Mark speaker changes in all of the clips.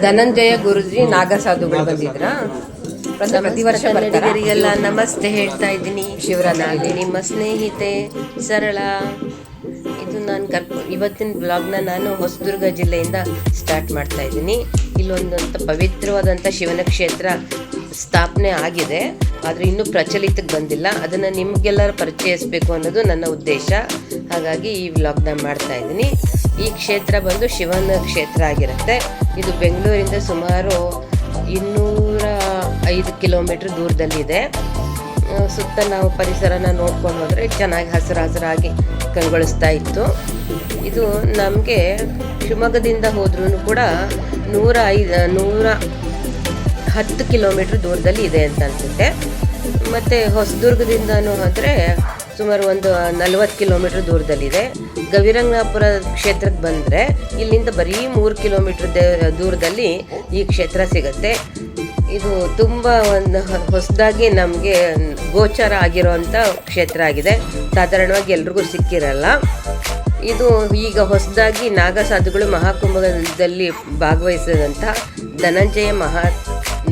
Speaker 1: ಧನಂಜಯ ಗುರುಜಿ ನಾಗಸಾಧುಗಳು ಬಂದಿದ್ರ. ಪ್ರತಿ ವರ್ಷ ಎಲ್ಲ
Speaker 2: ಕನ್ನಡಿಗರಿಗೆಲ್ಲ ನಮಸ್ತೆ ಹೇಳ್ತಾ ಇದ್ದೀನಿ.
Speaker 1: ಶಿವರಾತ್ರಿ.
Speaker 2: ನಿಮ್ಮ ಸ್ನೇಹಿತೆ ಸರಳ. ಇದು ನಾನು ಕರ್ಕೊ ಇವತ್ತಿನ ಬ್ಲಾಗ್ನ ನಾನು ಹೊಸದುರ್ಗ ಜಿಲ್ಲೆಯಿಂದ ಸ್ಟಾರ್ಟ್ ಮಾಡ್ತಾ ಇದ್ದೀನಿ. ಇಲ್ಲೊಂದಂಥ ಪವಿತ್ರವಾದಂಥ ಶಿವನ ಕ್ಷೇತ್ರ ಸ್ಥಾಪನೆ ಆಗಿದೆ. ಆದರೆ ಇನ್ನೂ ಪ್ರಚಲಿತಕ್ಕೆ ಬಂದಿಲ್ಲ. ಅದನ್ನು ನಿಮಗೆಲ್ಲರೂ ಪರಿಚಯಿಸಬೇಕು ಅನ್ನೋದು ನನ್ನ ಉದ್ದೇಶ. ಹಾಗಾಗಿ ಈ ವ್ಲಾಗ್ನ ಮಾಡ್ತಾ ಇದ್ದೀನಿ. ಈ ಕ್ಷೇತ್ರ ಬಂದು ಶಿವನ ಕ್ಷೇತ್ರ ಆಗಿರುತ್ತೆ. ಇದು ಬೆಂಗಳೂರಿಂದ ಸುಮಾರು ಇನ್ನೂರ ಐದು ಕಿಲೋಮೀಟ್ರ್ ದೂರದಲ್ಲಿದೆ. ಸುತ್ತ ನಾವು ಪರಿಸರನ ನೋಡ್ಕೊಂಡು ಹೋದರೆ ಚೆನ್ನಾಗಿ ಹಸಿರು ಹಸಿರಾಗಿ ಕಂಗೊಳಿಸ್ತಾ ಇತ್ತು. ಇದು ನಮಗೆ ಶಿವಮೊಗ್ಗದಿಂದ ಹೋದ್ರೂ ಕೂಡ ನೂರ ಐದು ನೂರ ಹತ್ತು ಕಿಲೋಮೀಟ್ರ್ ದೂರದಲ್ಲಿ ಇದೆ ಅಂತ ಅನಿಸುತ್ತೆ. ಮತ್ತು ಹೊಸದುರ್ಗದಿಂದನೂ ಹೋದರೆ ಸುಮಾರು ಒಂದು ನಲವತ್ತು ಕಿಲೋಮೀಟರ್ ದೂರದಲ್ಲಿದೆ. ಗವಿರಂಗನಾಪುರ ಕ್ಷೇತ್ರಕ್ಕೆ ಬಂದರೆ ಇಲ್ಲಿಂದ ಬರೀ ಮೂರು ಕಿಲೋಮೀಟ್ರ್ ದೂರದಲ್ಲಿ ಈ ಕ್ಷೇತ್ರ ಸಿಗುತ್ತೆ. ಇದು ತುಂಬ ಒಂದು ಹೊಸದಾಗಿ ನಮಗೆ ಗೋಚರ ಆಗಿರೋವಂಥ ಕ್ಷೇತ್ರ ಆಗಿದೆ. ಸಾಧಾರಣವಾಗಿ ಎಲ್ರಿಗೂ ಸಿಕ್ಕಿರಲ್ಲ. ಇದು ಈಗ ಹೊಸದಾಗಿ ನಾಗಸಾಧುಗಳು ಮಹಾಕುಂಭದಲ್ಲಿ ಭಾಗವಹಿಸಿದಂಥ ಧನಂಜಯ ಮಹಾ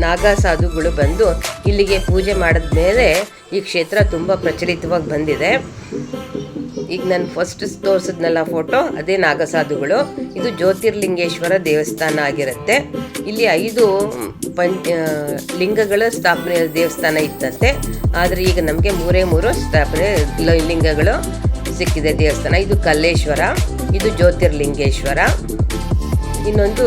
Speaker 2: ನಾಗಸಾಧುಗಳು ಬಂದು ಇಲ್ಲಿಗೆ ಪೂಜೆ ಮಾಡಿದ ಮೇಲೆ ಈ ಕ್ಷೇತ್ರ ತುಂಬ ಪ್ರಚಲಿತವಾಗಿ ಬಂದಿದೆ. ಈಗ ನಾನು ಫಸ್ಟ್ ತೋರಿಸಿದ್ನಲ್ಲ ಫೋಟೋ ಅದೇ ನಾಗಸಾಧುಗಳು. ಇದು ಜ್ಯೋತಿರ್ಲಿಂಗೇಶ್ವರ ದೇವಸ್ಥಾನ ಆಗಿರುತ್ತೆ. ಇಲ್ಲಿ ಐದು ಪಂಚ ಲಿಂಗಗಳ ಸ್ಥಾಪನೆ ದೇವಸ್ಥಾನ ಇತ್ತಂತೆ. ಆದರೆ ಈಗ ನಮಗೆ ಮೂರೇ ಮೂರು ಸ್ಥಾಪನೆ ಲಿಂಗಗಳು ಸಿಕ್ಕಿದೆ ದೇವಸ್ಥಾನ. ಇದು ಕಲ್ಲೇಶ್ವರ, ಇದು ಜ್ಯೋತಿರ್ಲಿಂಗೇಶ್ವರ. ಇನ್ನೊಂದು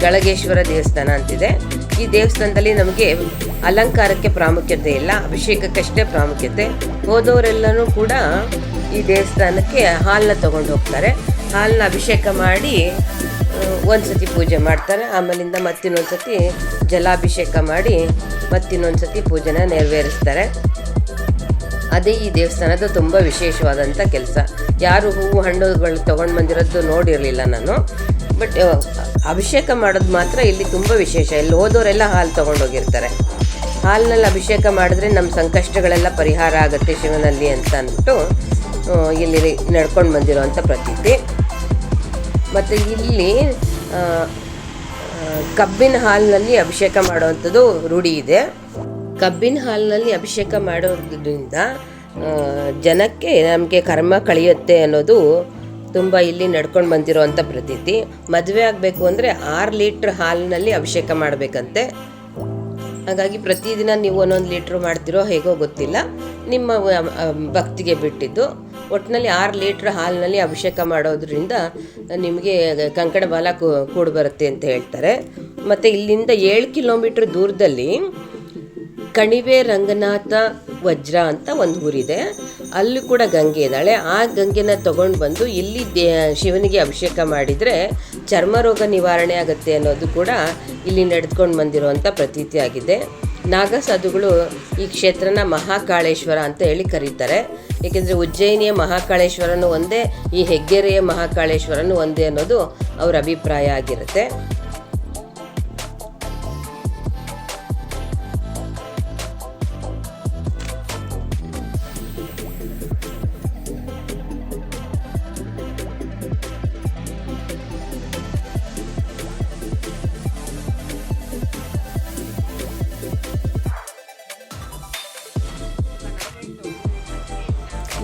Speaker 2: ಗಳಗೇಶ್ವರ ದೇವಸ್ಥಾನ ಅಂತಿದೆ. ಈ ದೇವಸ್ಥಾನದಲ್ಲಿ ನಮಗೆ ಅಲಂಕಾರಕ್ಕೆ ಪ್ರಾಮುಖ್ಯತೆ ಇಲ್ಲ, ಅಭಿಷೇಕಕ್ಕಷ್ಟೇ ಪ್ರಾಮುಖ್ಯತೆ. ಹೋದವರೆಲ್ಲರೂ ಕೂಡ ಈ ದೇವಸ್ಥಾನಕ್ಕೆ ಹಾಲನ್ನ ತಗೊಂಡು ಹೋಗ್ತಾರೆ. ಹಾಲನ್ನ ಅಭಿಷೇಕ ಮಾಡಿ ಒಂದು ಒಂದ್ಸತಿ ಪೂಜೆ ಮಾಡ್ತಾರೆ. ಆಮೇಲಿಂದ ಮತ್ತಿನ್ನೊಂದು ಸತಿ ಜಲಾಭಿಷೇಕ ಮಾಡಿ ಮತ್ತಿನ್ನೊಂದು ಸತಿ ಪೂಜೆನ ನೆರವೇರಿಸ್ತಾರೆ. ಅದೇ ಈ ದೇವಸ್ಥಾನದ ತುಂಬ ವಿಶೇಷವಾದಂಥ ಕೆಲಸ. ಯಾರು ಹೂವು, ಹಣ್ಣುಗಳು ತೊಗೊಂಡು ಬಂದಿರೋದು ನೋಡಿರಲಿಲ್ಲ ನಾನು. ಬಟ್ ಅಭಿಷೇಕ ಮಾಡೋದು ಮಾತ್ರ ಇಲ್ಲಿ ತುಂಬ ವಿಶೇಷ. ಇಲ್ಲಿ ಹೋದವರೆಲ್ಲ ಹಾಲು ತೊಗೊಂಡೋಗಿರ್ತಾರೆ. ಹಾಲಿನಲ್ಲಿ ಅಭಿಷೇಕ ಮಾಡಿದ್ರೆ ನಮ್ಮ ಸಂಕಷ್ಟಗಳೆಲ್ಲ ಪರಿಹಾರ ಆಗುತ್ತೆ ಶಿವನಲ್ಲಿ ಅಂತ ಅಂದ್ಬಿಟ್ಟು ಇಲ್ಲಿ ನಡ್ಕೊಂಡು ಬಂದಿರುವಂಥ ಪ್ರತೀತಿ. ಮತ್ತು ಇಲ್ಲಿ ಕಬ್ಬಿನ ಹಾಲಿನಲ್ಲಿ ಅಭಿಷೇಕ ಮಾಡುವಂಥದ್ದು ರೂಢಿ ಇದೆ. ಕಬ್ಬಿನ ಹಾಲಿನಲ್ಲಿ ಅಭಿಷೇಕ ಮಾಡೋದ್ರಿಂದ ಜನಕ್ಕೆ ನಮಗೆ ಕರ್ಮ ಕಳೆಯುತ್ತೆ ಅನ್ನೋದು ತುಂಬ ಇಲ್ಲಿ ನಡ್ಕೊಂಡು ಬಂದಿರೋವಂಥ ಪ್ರತೀತಿ. ಮದುವೆ ಆಗಬೇಕು ಅಂದರೆ ಆರು ಲೀಟ್ರ್ ಹಾಲಿನಲ್ಲಿ ಅಭಿಷೇಕ ಮಾಡಬೇಕಂತೆ. ಹಾಗಾಗಿ ಪ್ರತಿದಿನ ನೀವು ಒಂದೊಂದು ಲೀಟ್ರ್ ಮಾಡ್ತಿರೋ ಹೇಗೋ ಗೊತ್ತಿಲ್ಲ. ನಿಮ್ಮ ಭಕ್ತಿಗೆ ಬಿಟ್ಟಿದ್ದು. ಒಟ್ಟಿನಲ್ಲಿ ಆರು ಲೀಟ್ರ್ ಹಾಲಿನಲ್ಲಿ ಅಭಿಷೇಕ ಮಾಡೋದ್ರಿಂದ ನಿಮಗೆ ಕಂಕಣ ಬಾಲ ಕೂಡ ಬರುತ್ತೆ ಅಂತ ಹೇಳ್ತಾರೆ. ಮತ್ತು ಇಲ್ಲಿಂದ ಏಳು ಕಿಲೋಮೀಟ್ರ್ ದೂರದಲ್ಲಿ ಕಣಿವೆ ರಂಗನಾಥ ವಜ್ರ ಅಂತ ಒಂದು ಊರಿದೆ. ಅಲ್ಲಿ ಕೂಡ ಗಂಗೆ ಇದ್ದಾಳೆ. ಆ ಗಂಗೆನ ತಗೊಂಡು ಬಂದು ಇಲ್ಲಿ ದೇ, ಶಿವನಿಗೆ ಅಭಿಷೇಕ ಮಾಡಿದರೆ ಚರ್ಮ ರೋಗ ನಿವಾರಣೆ ಆಗುತ್ತೆ ಅನ್ನೋದು ಕೂಡ ಇಲ್ಲಿ ನಡೆದುಕೊಂಡು ಬಂದಿರುವಂಥ ಪ್ರತೀತಿ ಆಗಿದೆ. ನಾಗಸಾಧುಗಳು ಈ ಕ್ಷೇತ್ರನ ಮಹಾಕಾಳೇಶ್ವರ ಅಂತ ಹೇಳಿ ಕರೀತಾರೆ. ಏಕೆಂದರೆ ಉಜ್ಜಯಿನಿಯ ಮಹಾಕಾಳೇಶ್ವರನೂ ಒಂದೇ, ಈ ಹೆಗ್ಗೆರೆಯ ಮಹಾಕಾಳೇಶ್ವರನೂ ಒಂದೇ ಅನ್ನೋದು ಅವರ ಅಭಿಪ್ರಾಯ ಆಗಿರುತ್ತೆ.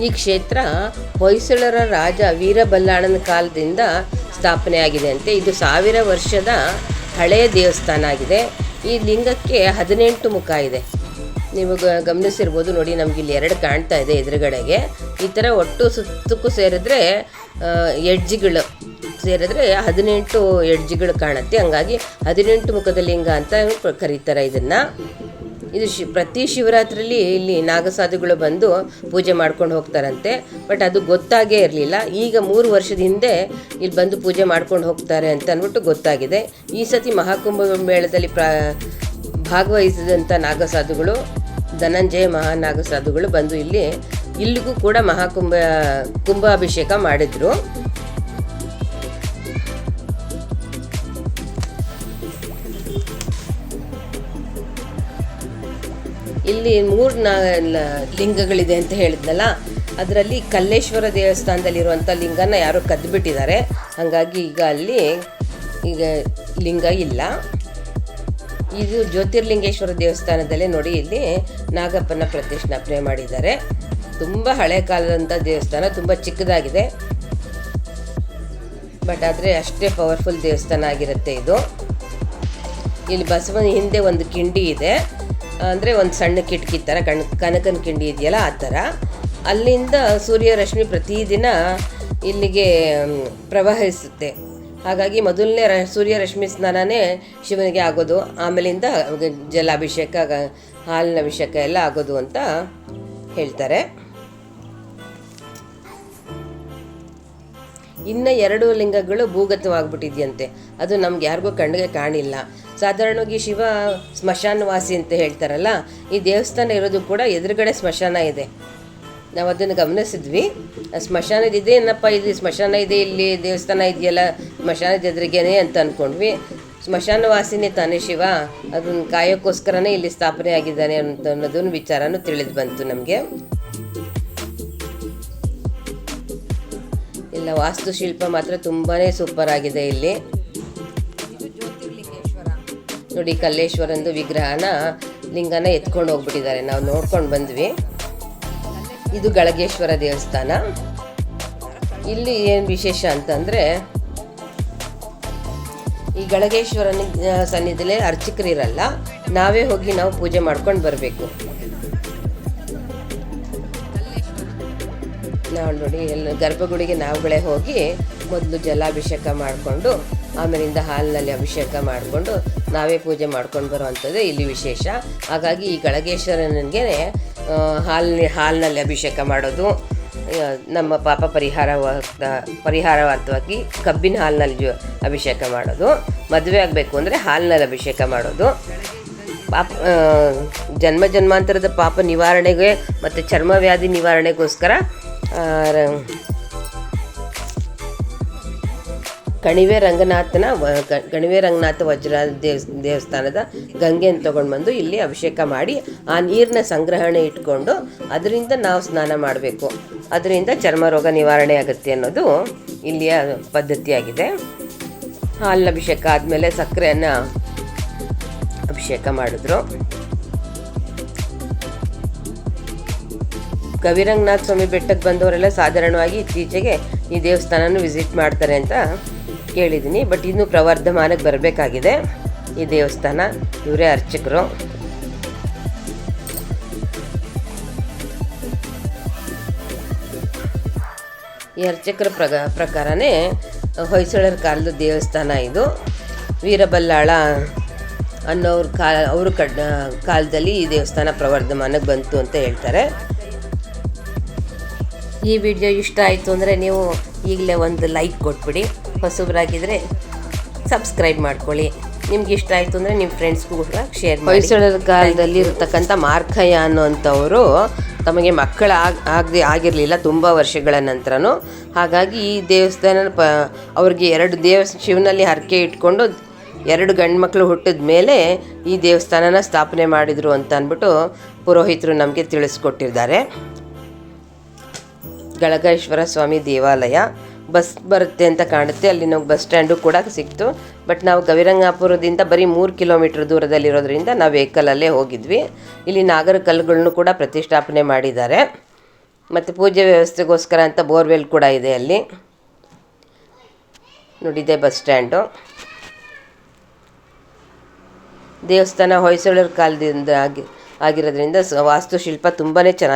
Speaker 2: ಈ ಕ್ಷೇತ್ರ ಹೊಯ್ಸಳರ ರಾಜ ವೀರಬಲ್ಲಾಳನ ಕಾಲದಿಂದ ಸ್ಥಾಪನೆ ಆಗಿದೆ ಅಂತೆ. ಇದು ಸಾವಿರ ವರ್ಷದ ಹಳೆಯ ದೇವಸ್ಥಾನ ಆಗಿದೆ. ಈ ಲಿಂಗಕ್ಕೆ ಹದಿನೆಂಟು ಮುಖ ಇದೆ. ನೀವು ಗಮನಿಸಿರ್ಬೋದು ನೋಡಿ, ನಮ್ಗೆ ಇಲ್ಲಿ ಎರಡು ಕಾಣ್ತಾ ಇದೆ ಎದುರುಗಡೆಗೆ. ಈ ಥರ ಒಟ್ಟು ಸುತ್ತಕ್ಕೂ ಸೇರಿದ್ರೆ ಎಡ್ಜ್ಗಳು ಸೇರಿದ್ರೆ ಹದಿನೆಂಟು ಎಡ್ಜ್ಗಳು ಕಾಣುತ್ತೆ. ಹಂಗಾಗಿ ಹದಿನೆಂಟು ಮುಖದ ಲಿಂಗ ಅಂತ ಕರೀತಾರೆ ಇದನ್ನು. ಇದು ಶಿ ಪ್ರತಿ ಶಿವರಾತ್ರಿಲಿ ಇಲ್ಲಿ ನಾಗಸಾಧುಗಳು ಬಂದು ಪೂಜೆ ಮಾಡ್ಕೊಂಡು ಹೋಗ್ತಾರಂತೆ. ಬಟ್ ಅದು ಗೊತ್ತಾಗೇ ಇರಲಿಲ್ಲ. ಈಗ ಮೂರು ವರ್ಷದ ಹಿಂದೆ ಇಲ್ಲಿ ಬಂದು ಪೂಜೆ ಮಾಡ್ಕೊಂಡು ಹೋಗ್ತಾರೆ ಅಂತ ಅಂದ್ಬಿಟ್ಟು ಗೊತ್ತಾಗಿದೆ. ಈ ಸತಿ ಮಹಾಕುಂಭ ಮೇಳದಲ್ಲಿ ಪ್ರ ಭಾಗವಹಿಸಿದಂಥ ನಾಗಸಾಧುಗಳು, ಧನಂಜಯ ಮಹಾನಾಗಸಾಧುಗಳು ಬಂದು ಇಲ್ಲಿ, ಇಲ್ಲಿಗೂ ಕೂಡ ಮಹಾಕುಂಭ ಕುಂಭಾಭಿಷೇಕ ಮಾಡಿದರು. ಇಲ್ಲಿ ಮೂರು ಲಿಂಗಗಳಿದೆ ಅಂತ ಹೇಳಿದ್ನಲ್ಲ, ಅದರಲ್ಲಿ ಕಲ್ಲೇಶ್ವರ ದೇವಸ್ಥಾನದಲ್ಲಿರುವಂಥ ಲಿಂಗನ ಯಾರೋ ಕದ್ದುಬಿಟ್ಟಿದ್ದಾರೆ ಹಾಗಾಗಿ ಈಗ ಅಲ್ಲಿ ಈಗ ಲಿಂಗ ಇಲ್ಲ. ಇದು ಜ್ಯೋತಿರ್ಲಿಂಗೇಶ್ವರ ದೇವಸ್ಥಾನದಲ್ಲೇ ನೋಡಿ, ಇಲ್ಲಿ ನಾಗಪ್ಪನ ಪ್ರತಿಷ್ಠಾಪನೆ ಮಾಡಿದ್ದಾರೆ. ತುಂಬ ಹಳೆ ಕಾಲದಂಥ ದೇವಸ್ಥಾನ, ತುಂಬ ಚಿಕ್ಕದಾಗಿದೆ. ಬಟ್ ಆದರೆ ಅಷ್ಟೇ ಪವರ್ಫುಲ್ ದೇವಸ್ಥಾನ ಆಗಿರುತ್ತೆ ಇದು. ಇಲ್ಲಿ ಬಸವನ ಹಿಂದೆ ಒಂದು ಕಿಂಡಿ ಇದೆ. ಅಂದರೆ ಒಂದು ಸಣ್ಣ ಕಿಟಕಿ ಥರ ಕಣ್ ಕನಕನ ಕಿಂಡಿ ಇದೆಯಲ್ಲ ಆ ಥರ ಅಲ್ಲಿಂದ ಸೂರ್ಯರಶ್ಮಿ ಪ್ರತಿದಿನ ಇಲ್ಲಿಗೆ ಪ್ರವಹಿಸುತ್ತೆ. ಹಾಗಾಗಿ ಮೊದಲನೇ ರ, ಸೂರ್ಯರಶ್ಮಿ ಸ್ನಾನನೇ ಶಿವನಿಗೆ ಆಗೋದು. ಆಮೇಲಿಂದ ಜಲಾಭಿಷೇಕ ಹಾಲಿನ ಅಭಿಷೇಕ ಎಲ್ಲ ಆಗೋದು ಅಂತ ಹೇಳ್ತಾರೆ. ಇನ್ನು ಎರಡು ಲಿಂಗಗಳು ಭೂಗತವಾಗ್ಬಿಟ್ಟಿದೆಯಂತೆ. ಅದು ನಮ್ಗೆ ಯಾರಿಗೂ ಕಣ್ಣಿಗೆ ಕಾಣಿಲ್ಲ. ಸಾಧಾರಣವಾಗಿ ಶಿವ ಸ್ಮಶಾನವಾಸಿ ಅಂತ ಹೇಳ್ತಾರಲ್ಲ, ಈ ದೇವಸ್ಥಾನ ಇರೋದು ಕೂಡ ಎದುರುಗಡೆ ಸ್ಮಶಾನ ಇದೆ. ನಾವು ಅದನ್ನು ಗಮನಿಸಿದ್ವಿ. ಆ ಸ್ಮಶಾನದ ಇದೆ ಏನಪ್ಪ ಇಲ್ಲಿ ಸ್ಮಶಾನ ಇದೆ, ಇಲ್ಲಿ ದೇವಸ್ಥಾನ ಇದೆಯಲ್ಲ ಸ್ಮಶಾನದ ಎದುರಿಗೇನೆ ಅಂತ ಅಂದ್ಕೊಂಡ್ವಿ ಸ್ಮಶಾನವಾಸಿನೇ ತಾನೇ ಶಿವ ಅದನ್ನು ಕಾಯೋಕ್ಕೋಸ್ಕರನೇ ಇಲ್ಲಿ ಸ್ಥಾಪನೆ ಆಗಿದ್ದಾನೆ ಅಂತ ಅನ್ನೋದನ್ನು ವಿಚಾರನೂ ತಿಳಿದು ಬಂತು ನಮಗೆ. ಇಲ್ಲ ವಾಸ್ತುಶಿಲ್ಪ ಮಾತ್ರ ತುಂಬಾ ಸೂಪರ್ ಆಗಿದೆ ಇಲ್ಲಿ. ನೋಡಿ, ಕಲ್ಲೇಶ್ವರಂದು ವಿಗ್ರಹನ ಲಿಂಗನ ಎತ್ಕೊಂಡು ಹೋಗ್ಬಿಟ್ಟಿದ್ದಾರೆ. ನಾವು ನೋಡ್ಕೊಂಡು ಬಂದ್ವಿ. ಇದು ಗಳಗೇಶ್ವರ ದೇವಸ್ಥಾನ. ಇಲ್ಲಿ ಏನು ವಿಶೇಷ ಅಂತಂದರೆ, ಈ ಗಳಗೇಶ್ವರನ ಸನ್ನಿಧಿಲೇ ಅರ್ಚಕರಿರಲ್ಲ. ನಾವೇ ಹೋಗಿ ನಾವು ಪೂಜೆ ಮಾಡ್ಕೊಂಡು ಬರಬೇಕು. ನಾವು ನೋಡಿ ಎಲ್ಲ ಗರ್ಭಗುಡಿಗೆ ನಾವುಗಳೇ ಹೋಗಿ ಮೊದಲು ಜಲಾಭಿಷೇಕ ಮಾಡಿಕೊಂಡು, ಆಮೇಲಿಂದ ಹಾಲಿನಲ್ಲಿ ಅಭಿಷೇಕ ಮಾಡಿಕೊಂಡು, ನಾವೇ ಪೂಜೆ ಮಾಡ್ಕೊಂಡು ಬರುವಂಥದ್ದು ಇಲ್ಲಿ ವಿಶೇಷ. ಹಾಗಾಗಿ ಈ ಗಳಗೇಶ್ವರನಿಗೆ ಹಾಲಿನ, ಹಾಲಿನಲ್ಲಿ ಅಭಿಷೇಕ ಮಾಡೋದು ನಮ್ಮ ಪಾಪ ಪರಿಹಾರವಾದ, ಪರಿಹಾರವಾದವಾಗಿ ಕಬ್ಬಿನ ಹಾಲಿನಲ್ಲಿ ಅಭಿಷೇಕ ಮಾಡೋದು, ಮದುವೆ ಆಗಬೇಕು ಅಂದರೆ ಹಾಲಿನಲ್ಲಿ ಅಭಿಷೇಕ ಮಾಡೋದು. ಪಾಪ ಜನ್ಮ ಜನ್ಮಾಂತರದ ಪಾಪ ನಿವಾರಣೆಗೆ ಮತ್ತು ಚರ್ಮವ್ಯಾಧಿ ನಿವಾರಣೆಗೋಸ್ಕರ ರ- ಕಣಿವೆ ರಂಗನಾಥನ ಕಣಿವೆ ರಂಗನಾಥ ವಜ್ರ ದೇವ್ ದೇವಸ್ಥಾನದ ಗಂಗೆಯನ್ನು ತೊಗೊಂಡು ಬಂದು ಇಲ್ಲಿ ಅಭಿಷೇಕ ಮಾಡಿ ಆ ನೀರನ್ನ ಸಂಗ್ರಹಣೆ ಇಟ್ಕೊಂಡು ಅದರಿಂದ ನಾವು ಸ್ನಾನ ಮಾಡಬೇಕು. ಅದರಿಂದ ಚರ್ಮ ರೋಗ ನಿವಾರಣೆ ಆಗುತ್ತೆ ಅನ್ನೋದು ಇಲ್ಲಿಯ ಪದ್ಧತಿಯಾಗಿದೆ. ಹಾಲಿನ ಅಭಿಷೇಕ ಆದಮೇಲೆ ಸಕ್ಕರೆಯನ್ನು ಅಭಿಷೇಕ ಮಾಡಿದ್ರು. ಕವಿರಂಗನಾಥ ಸ್ವಾಮಿ ಬೆಟ್ಟಕ್ಕೆ ಬಂದವರೆಲ್ಲ ಸಾಧಾರಣವಾಗಿ ಇತ್ತೀಚೆಗೆ ಈ ದೇವಸ್ಥಾನನೂ ವಿಸಿಟ್ ಮಾಡ್ತಾರೆ ಅಂತ ಕೇಳಿದ್ದೀನಿ. ಬಟ್ ಇನ್ನೂ ಪ್ರವರ್ಧಮಾನಕ್ಕೆ ಬರಬೇಕಾಗಿದೆ ಈ ದೇವಸ್ಥಾನ. ಇವರೇ ಅರ್ಚಕರು. ಈ ಅರ್ಚಕರ ಪ್ರಗ, ಪ್ರಕಾರನೇ ಹೊಯ್ಸಳರ ಕಾಲದ ದೇವಸ್ಥಾನ ಇದು. ವೀರಬಲ್ಲಾಳ ಅನ್ನೋರ ಕಾ, ಅವರು ಕಡ್, ಕಾಲದಲ್ಲಿ ಈ ದೇವಸ್ಥಾನ ಪ್ರವರ್ಧಮಾನಕ್ಕೆ ಬಂತು ಅಂತ ಹೇಳ್ತಾರೆ. ಈ ವಿಡಿಯೋ ಇಷ್ಟ ಆಯಿತು ಅಂದರೆ ನೀವು ಈಗಲೇ ಒಂದು ಲೈಕ್ ಕೊಟ್ಬಿಡಿ. ಹೊಸಬ್ರಾಗಿದ್ದರೆ ಸಬ್ಸ್ಕ್ರೈಬ್ ಮಾಡ್ಕೊಳ್ಳಿ. ನಿಮ್ಗೆ ಇಷ್ಟ ಆಯಿತು ಅಂದರೆ ನಿಮ್ಮ ಫ್ರೆಂಡ್ಸ್ಗೂ ಕೂಡ ಶೇರ್ ಮಾಡಿ. ಹೊಯ್ಸಳರ ಕಾಲದಲ್ಲಿ ಇರತಕ್ಕಂಥ ಮಾರ್ಕಯ್ಯ ಅನ್ನುವಂಥವರು ತಮಗೆ ಮಕ್ಕಳ ಆಗ್ ಆಗದೆ ಆಗಿರಲಿಲ್ಲ ತುಂಬ ವರ್ಷಗಳ ನಂತರನೂ. ಹಾಗಾಗಿ ಈ ದೇವಸ್ಥಾನ ಪ ಅವ್ರಿಗೆ ಎರಡು ದೇವ ಶಿವನಲ್ಲಿ ಹರಕೆ ಇಟ್ಕೊಂಡು ಎರಡು ಗಂಡು ಮಕ್ಕಳು ಹುಟ್ಟಿದ ಮೇಲೆ ಈ ದೇವಸ್ಥಾನನ ಸ್ಥಾಪನೆ ಮಾಡಿದರು ಅಂತ ಅಂದ್ಬಿಟ್ಟು ಪುರೋಹಿತರು ನಮಗೆ ತಿಳಿಸ್ಕೊಟ್ಟಿದ್ದಾರೆ. ಗಳಗೇಶ್ವರ ಸ್ವಾಮಿ ದೇವಾಲಯ ಬಸ್ ಬರುತ್ತೆ ಅಂತ ಕಾಣುತ್ತೆ. ಅಲ್ಲಿ ನಾವು ಬಸ್ ಸ್ಟ್ಯಾಂಡು ಕೂಡ ಸಿಕ್ತು. ಬಟ್ ನಾವು ಗವಿರಂಗಾಪುರದಿಂದ ಬರೀ ಮೂರು ಕಿಲೋಮೀಟ್ರ್ ದೂರದಲ್ಲಿರೋದ್ರಿಂದ ನಾವು ವೆಹಿಕಲಲ್ಲೇ ಹೋಗಿದ್ವಿ. ಇಲ್ಲಿ ನಾಗರ ಕಲ್ಲುಗಳನ್ನು ಕೂಡ ಪ್ರತಿಷ್ಠಾಪನೆ ಮಾಡಿದ್ದಾರೆ. ಮತ್ತು ಪೂಜೆ ವ್ಯವಸ್ಥೆಗೋಸ್ಕರ ಅಂತ ಬೋರ್ವೆಲ್ ಕೂಡ ಇದೆ ಅಲ್ಲಿ. ನೋಡಿದೆ ಬಸ್ ಸ್ಟ್ಯಾಂಡು. ದೇವಸ್ಥಾನ ಹೊಯ್ಸಳರ ಕಾಲದಿಂದ ಆಗಿ, ಆಗಿರೋದ್ರಿಂದ ವಾಸ್ತುಶಿಲ್ಪ ತುಂಬಾ ಚೆನ್ನಾಗಿ